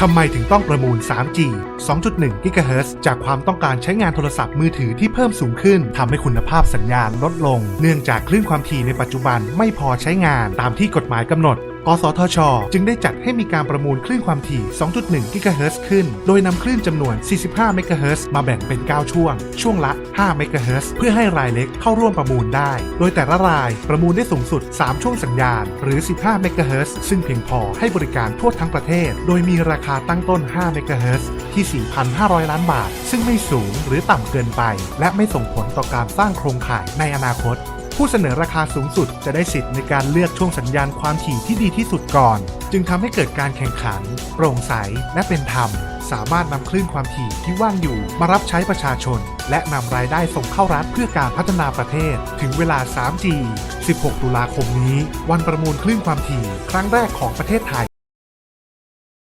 ทำไมถึงต้องประมูล 3G 2.1 GHz จากความต้องการใช้งานโทรศัพท์มือถือที่เพิ่มสูงขึ้น ทำให้คุณภาพสัญญาณลดลง เนื่องจากคลื่นความถี่ในปัจจุบันไม่พอใช้งานตามที่กฎหมายกำหนด กสทช จึงได้จัดให้มีการประมูลคลื่นความถี่ 2.1 GHz ขึ้น โดยนำคลื่นจำนวน 45 MHz มาแบ่งเป็น 9 ช่วง ช่วงละ5 MHz เฮิรตซ์เพื่อให้รายเล็กเข้าร่วมประมูลได้ โดยแต่ละรายประมูลได้สูงสุด 3 ช่วงสัญญาณ หรือ 15 MHz ซึ่งเพียงพอให้บริการทั่วทั้งประเทศ โดยมีราคาตั้งต้น5 MHz ที่ 4,500 ล้านบาท ซึ่งไม่สูงหรือต่ำเกินไป และไม่ส่งผลต่อการสร้างโครงข่ายในอนาคต ผู้เสนอราคาสูงสุดจะได้สิทธิ์ในการเลือกช่วงสัญญาณความถี่ที่ดีที่สุดก่อน จึงทำให้เกิดการแข่งขัน โปร่งใสและเป็นธรรม สามารถนำคลื่นความถี่ที่ว่างอยู่ มารับใช้ประชาชน และนำรายได้ส่งเข้ารัฐเพื่อการพัฒนาประเทศ ถึงเวลา 3G 16 ตุลาคมนี้ วันประมูลคลื่นความถี่ ครั้งแรกของประเทศไทย